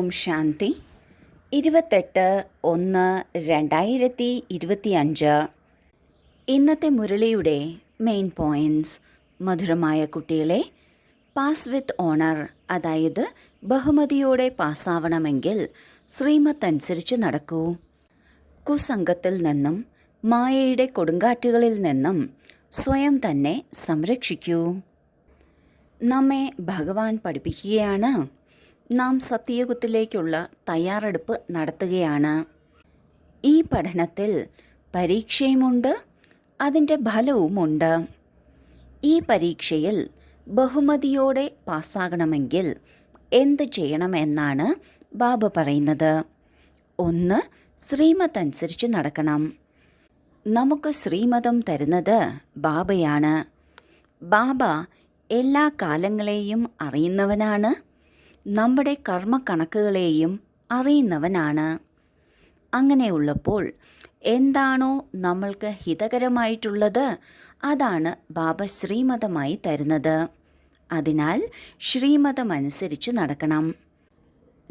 ഓം ശാന്തി. ഇരുപത്തെട്ട് ഒന്ന് രണ്ടായിരത്തി ഇരുപത്തിയഞ്ച്. ഇന്നത്തെ മുരളിയുടെ മെയിൻ പോയിന്റ്സ് മധുരമായ കുട്ടികളെ പാസ് വിത്ത് ഓണർ അതായത് ബഹുമതിയോടെ പാസ്സാവണമെങ്കിൽ ശ്രീമത്ത് അനുസരിച്ച് നടക്കൂ. കുസംഗത്തിൽ നിന്നും മായയുടെ കൊടുങ്കാറ്റുകളിൽ നിന്നും സ്വയം തന്നെ സംരക്ഷിക്കൂ. നമ്മെ ഭഗവാൻ പഠിപ്പിക്കുകയാണ്. നാം സത്യയുഗത്തിലേക്കുള്ള തയ്യാറെടുപ്പ് നടത്തുകയാണ്. ഈ പഠനത്തിൽ പരീക്ഷയുമുണ്ട് അതിന്റെ ഫലവുമുണ്ട്. ഈ പരീക്ഷയിൽ ബഹുമതിയോടെ പാസ്സാകണമെങ്കിൽ എന്ത് ചെയ്യണമെന്നാണ് ബാബ പറയുന്നത്. ഒന്ന് ശ്രീമത് അനുസരിച്ച് നടക്കണം. നമുക്ക് ശ്രീമതം തരുന്നത് ബാബയാണ്. ബാബ എല്ലാ കാലങ്ങളെയും അറിയുന്നവനാണ്. നമ്മുടെ കർമ്മക്കണക്കുകളെയും അറിയുന്നവനാണ്. അങ്ങനെയുള്ളപ്പോൾ എന്താണോ നമ്മൾക്ക് ഹിതകരമായിട്ടുള്ളത് അതാണ് ബാബ ശ്രീമതമായി തരുന്നത്. അതിനാൽ ശ്രീമതമനുസരിച്ച് നടക്കണം.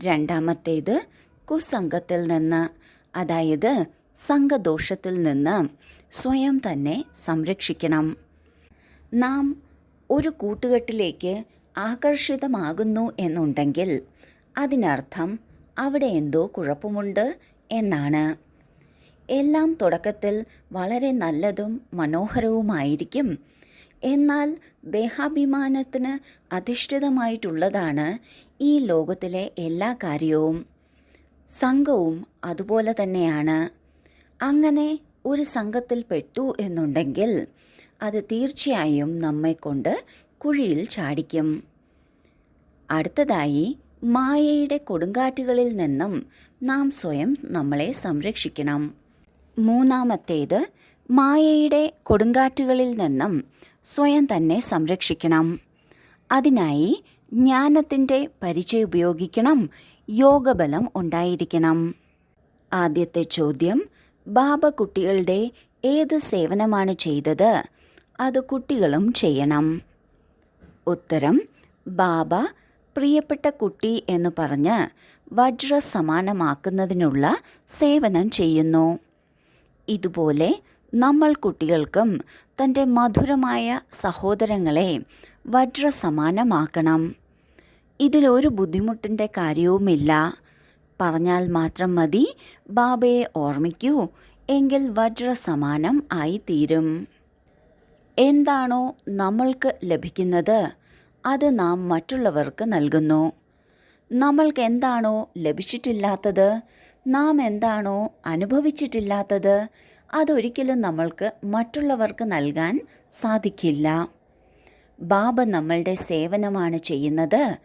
രണ്ടാമത്തേത് കുസംഗത്തിൽ നിന്ന് അതായത് സംഘദോഷത്തിൽ നിന്ന് സ്വയം തന്നെ സംരക്ഷിക്കണം. നാം ഒരു കൂട്ടുകെട്ടിലേക്ക് ആകർഷിതമാകുന്നു എന്നുണ്ടെങ്കിൽ അതിനർത്ഥം അവിടെ എന്തോ കുഴപ്പമുണ്ട് എന്നാണ്. എല്ലാം തുടക്കത്തിൽ വളരെ നല്ലതും മനോഹരവുമായിരിക്കും. എന്നാൽ ദേഹാഭിമാനത്തിന് അധിഷ്ഠിതമായിട്ടുള്ളതാണ് ഈ ലോകത്തിലെ എല്ലാ കാര്യവും. സംഘവും അതുപോലെ തന്നെയാണ്. അങ്ങനെ ഒരു സംഘത്തിൽ പെട്ടു എന്നുണ്ടെങ്കിൽ അത് തീർച്ചയായും നമ്മെക്കൊണ്ട് കുഴിയിൽ ചാടിക്കും. അടുത്തതായി മായയുടെ കൊടുങ്കാറ്റുകളിൽ നിന്നും നാം സ്വയം നമ്മളെ സംരക്ഷിക്കണം. മൂന്നാമത്തേത് മായയുടെ കൊടുങ്കാറ്റുകളിൽ നിന്നും സ്വയം തന്നെ സംരക്ഷിക്കണം. അതിനായി ജ്ഞാനത്തിന്റെ പരിചയം ഉപയോഗിക്കണം യോഗബലം ഉണ്ടായിരിക്കണം. ആദ്യത്തെ ചോദ്യം ബാബ കുട്ടികളുടെ ഏത് സേവനമാണ് ചെയ്തത്? അത് കുട്ടികളും ചെയ്യണം. ഉത്തരം ബാബ പ്രിയപ്പെട്ട കുട്ടി എന്ന് പറഞ്ഞ് വജ്ര സമാനമാക്കുന്നതിനുള്ള സേവനം ചെയ്യുന്നു. ഇതുപോലെ നമ്മൾ കുട്ടികൾക്കും തന്റെ മധുരമായ സഹോദരങ്ങളെ വജ്ര സമാനമാക്കണം ഇതിലൊരു ബുദ്ധിമുട്ടിന്റെ കാര്യവുമില്ല. പറഞ്ഞാൽ മാത്രം മതി ബാബയെ ഓർമ്മിക്കൂ എങ്കിൽ വജ്ര സമാനം ആയിത്തീരും. എന്താണോ നമ്മൾക്ക് ലഭിക്കുന്നത് അത് നാം മറ്റുള്ളവർക്ക് നൽകുന്നു. നമ്മൾക്ക് എന്താണോ ലഭിച്ചിട്ടില്ലാത്തത് നാം എന്താണോ അനുഭവിച്ചിട്ടില്ലാത്തത് അതൊരിക്കലും നമ്മൾക്ക് മറ്റുള്ളവർക്ക് നൽകാൻ സാധിക്കില്ല. ബാബ നമ്മളുടെ സേവനമാണ് ചെയ്യുന്നത്.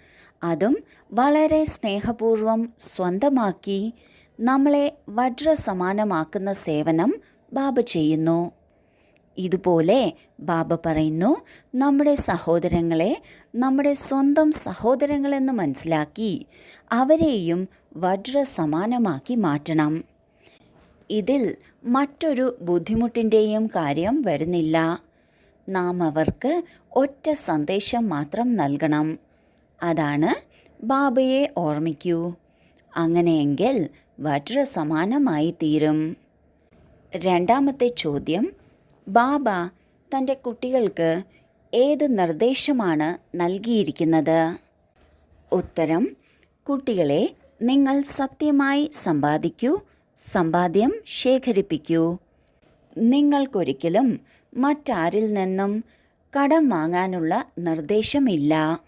അതും വളരെ സ്നേഹപൂർവം സ്വന്തമാക്കി നമ്മളെ വജ്രസമാനമാക്കുന്ന സേവനം ബാബ ചെയ്യുന്നു. ഇതുപോലെ ബാബ പറയുന്നു നമ്മുടെ സഹോദരങ്ങളെ നമ്മുടെ സ്വന്തം സഹോദരങ്ങളെന്ന് മനസ്സിലാക്കി അവരെയും വജ്ര സമാനമാക്കി മാറ്റണം. ഇതിൽ മറ്റൊരു ബുദ്ധിമുട്ടിന്റെയും കാര്യം വരുന്നില്ല. നാം അവർക്ക് ഒറ്റ സന്ദേശം മാത്രം നൽകണം. അതാണ് ബാബയെ ഓർമ്മിക്കൂ. അങ്ങനെയെങ്കിൽ വജ്ര സമാനമായി തീരും രണ്ടാമത്തെ ചോദ്യം ബാബ തന്റെ കുട്ടികൾക്ക് ഏത് നിർദ്ദേശമാണ് നൽകിയിരിക്കുന്നത്? ഉത്തരം കുട്ടികളെ നിങ്ങൾ സത്യമായി സമ്പാദിക്കൂ സമ്പാദ്യം ശേഖരിപ്പിക്കൂ. നിങ്ങൾക്കൊരിക്കലും മറ്റാരിൽ നിന്നും കടം വാങ്ങാനുള്ള നിർദ്ദേശമില്ല.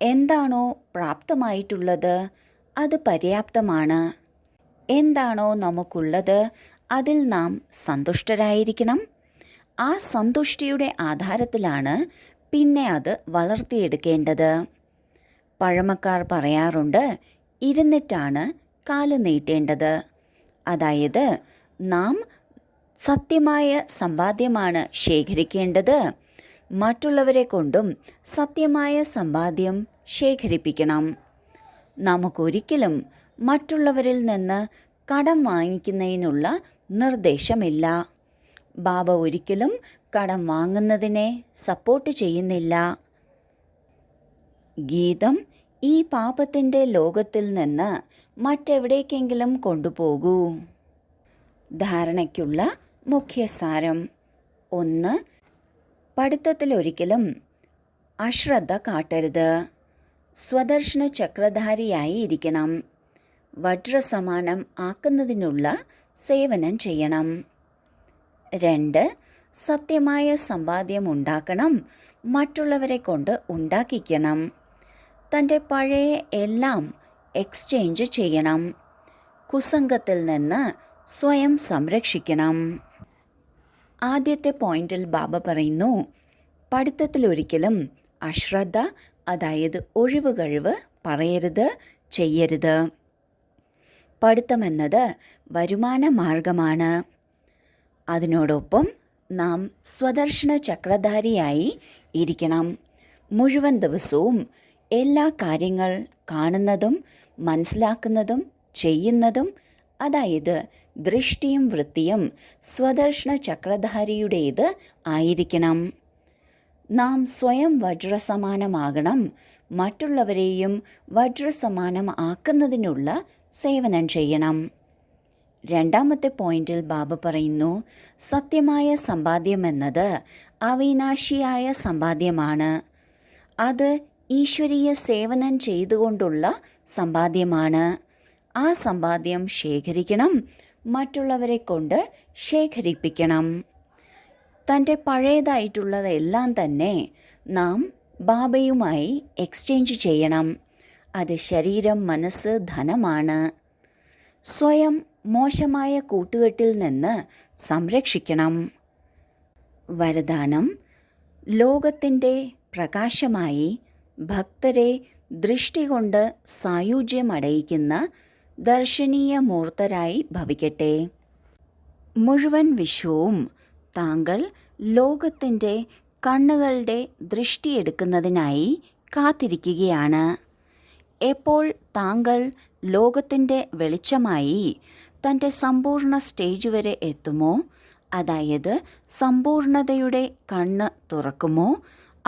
എന്താണോ പ്രാപ്തമായിട്ടുള്ളത് അത് പര്യാപ്തമാണ്. എന്താണോ നമുക്കുള്ളത് അതിൽ നാം സന്തുഷ്ടരായിരിക്കണം. ആ സന്തുഷ്ടിയുടെ ആധാരത്തിലാണ് പിന്നെ അത് വളർത്തിയെടുക്കേണ്ടത്. പഴമക്കാർ പറയാറുണ്ട് ഇരുന്നിട്ടാണ് കാൽ നീട്ടേണ്ടത്. അതായത് നാം സത്യമായ സമ്പാദ്യമാണ് ശേഖരിക്കേണ്ടത്. മറ്റുള്ളവരെ കൊണ്ടും സത്യമായ സമ്പാദ്യം ശേഖരിപ്പിക്കണം. നമുക്കൊരിക്കലും മറ്റുള്ളവരിൽ നിന്ന് കടം വാങ്ങിക്കുന്നതിനുള്ള നിർദ്ദേശമില്ല. ബാബ ഒരിക്കലും കടം വാങ്ങുന്നതിനെ സപ്പോർട്ട് ചെയ്യുന്നില്ല. ഗീതം ഈ പാപത്തിന്റെ ലോകത്തിൽ നിന്ന് മറ്റെവിടേക്കെങ്കിലും കൊണ്ടുപോകൂ. ധാരണയ്ക്കുള്ള മുഖ്യസാരം. ഒന്ന് പഠിത്തത്തിലൊരിക്കലും അശ്രദ്ധ കാട്ടരുത്. സ്വദർശന ചക്രധാരിയായി ഇരിക്കണം. വജ്രസമാനം ആക്കുന്നതിനുള്ള സേവനം ചെയ്യണം. രണ്ട് സത്യമായ സമ്പാദ്യം ഉണ്ടാക്കണം. മറ്റുള്ളവരെ കൊണ്ട് ഉണ്ടാക്കിക്കണം. തന്റെ പഴയ എല്ലാം എക്സ്ചേഞ്ച് ചെയ്യണം. കുസംഗത്തിൽ നിന്ന് സ്വയം സംരക്ഷിക്കണം. ആദ്യത്തെ പോയിന്റിൽ ബാബ പറയുന്നു പഠിത്തത്തിലൊരിക്കലും അശ്രദ്ധ അതായത് ഒഴിവ് കഴിവ് പറയരുത് ചെയ്യരുത്. പഠിത്തമെന്നത് വരുമാന മാർഗമാണ് അതിനോടൊപ്പം നാം സ്വദർശന ചക്രധാരിയായി ഇരിക്കണം. മുഴുവൻ ദിവസവും എല്ലാ കാര്യങ്ങൾ കാണുന്നതും മനസ്സിലാക്കുന്നതും ചെയ്യുന്നതും അതായത് ദൃഷ്ടിയും വൃത്തിയും സ്വദർശന ചക്രധാരിയുടേത് ആയിരിക്കണം. നാം സ്വയം വജ്രസമാനമാകണം. മറ്റുള്ളവരെയും വജ്രസമാനം ആക്കുന്നതിനുള്ള സേവനം ചെയ്യണം. രണ്ടാമത്തെ പോയിന്റിൽ ബാബ പറയുന്നു സത്യമായ സമ്പാദ്യം എന്നത് അവിനാശിയായ സമ്പാദ്യമാണ്. അത് ഈശ്വരീയ സേവനം ചെയ്തുകൊണ്ടുള്ള സമ്പാദ്യമാണ്. ആ സമ്പാദ്യം ശേഖരിക്കണം മറ്റുള്ളവരെ കൊണ്ട് ശേഖരിപ്പിക്കണം. തന്റെ പഴയതായിട്ടുള്ളതെല്ലാം തന്നെ നാം ബാബയുമായി എക്സ്ചേഞ്ച് ചെയ്യണം. അത് ശരീരം മനസ്സ് ധനമാണ്. സ്വയം മോശമായ കൂട്ടുകെട്ടിൽ നിന്ന് സംരക്ഷിക്കണം. വരദാനം ലോകത്തിന്റെ പ്രകാശമായി ഭക്തരെ ദൃഷ്ടി കൊണ്ട് സായുജ്യമടയിക്കുന്ന ദർശനീയ മൂർത്തരായി ഭവിക്കട്ടെ. മുഴുവൻ വിശ്വവും താങ്കൾ ലോകത്തിന്റെ കണ്ണുകളുടെ ദൃഷ്ടിയെടുക്കുന്നതിനായി കാത്തിരിക്കുകയാണ്. എപ്പോൾ താങ്കൾ ലോകത്തിന്റെ വെളിച്ചമായി തന്റെ സമ്പൂർണ സ്റ്റേജ് വരെ എത്തുമോ? അതായത് സമ്പൂർണതയുടെ കണ്ണ് തുറക്കുമോ?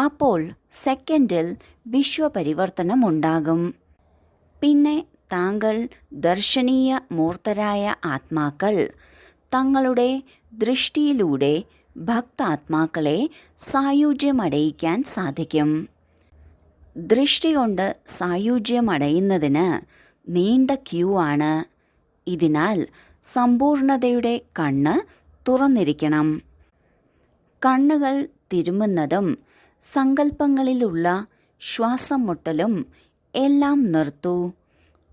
അപ്പോൾ സെക്കൻഡിൽ വിശ്വപരിവർത്തനം ഉണ്ടാകും. പിന്നെ താങ്കൾ ദർശനീയ മൂർത്തരായ ആത്മാക്കൾ തങ്ങളുടെ ദൃഷ്ടിയിലൂടെ ഭക്താത്മാക്കളെ സായുജ്യമടയിക്കാൻ സാധിക്കും. ദൃഷ്ടി കൊണ്ട് സായുജ്യമടയുന്നതിന് നീണ്ട ക്യൂ ആണ്. ഇതിനാൽ സമ്പൂർണതയുടെ കണ്ണ് തുറന്നിരിക്കണം. കണ്ണുകൾ തിരുമുന്നതും സങ്കല്പങ്ങളിലുള്ള ശ്വാസം മുട്ടലും എല്ലാം നിർത്തൂ.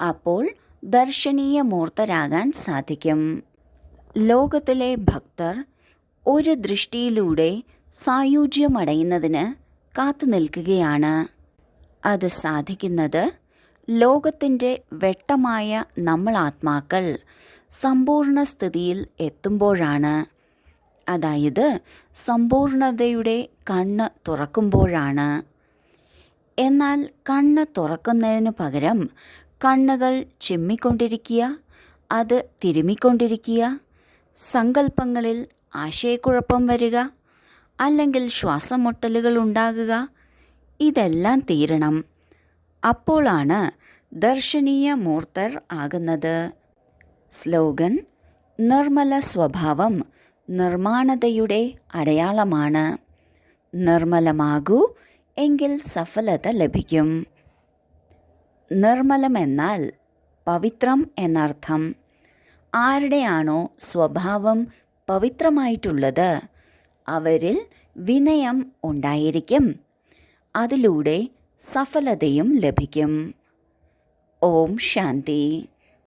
അപ്പോൾ ദർശനീയ മൂർത്തരാകാൻ സാധിക്കും. ലോകത്തിലെ ഭക്തർ ഒരു ദൃഷ്ടിയിലൂടെ സായുജ്യമടയുന്നതിന് കാത്തു നിൽക്കുകയാണ് അത് സാധിക്കുന്നത് ലോകത്തിന്റെ വെട്ടമായ നമ്മൾ ആത്മാക്കൾ സമ്പൂർണ സ്ഥിതിയിൽ എത്തുമ്പോഴാണ്. അതായത് സമ്പൂർണതയുടെ കണ്ണ് തുറക്കുമ്പോഴാണ്. എന്നാൽ കണ്ണ് തുറക്കുന്നതിനു പകരം കണ്ണുകൾ ചിമ്മിക്കൊണ്ടിരിക്കുക അത് തിരുമിക്കൊണ്ടിരിക്കുക സങ്കല്പങ്ങളിൽ ആശയക്കുഴപ്പം വരിക അല്ലെങ്കിൽ ശ്വാസമുട്ടലുകൾ ഉണ്ടാകുക ഇതെല്ലാം തീരണം. അപ്പോളാണ് ദർശനീയ മൂർത്തർ ആകുന്നത്. സ്ലോഗൻ നിർമ്മല സ്വഭാവം നിർമ്മാണതയുടെ അടയാളമാണ്. നിർമ്മലമാകൂ എങ്കിൽ സഫലത ലഭിക്കും. നിർമ്മലമെന്നാൽ പവിത്രം എന്നർത്ഥം. ആരുടെയാണോ സ്വഭാവം പവിത്രമായിട്ടുള്ളത് അവരിൽ വിനയം ഉണ്ടായിരിക്കും. അതിലൂടെ സഫലതയും ലഭിക്കും. ഓം ശാന്തി.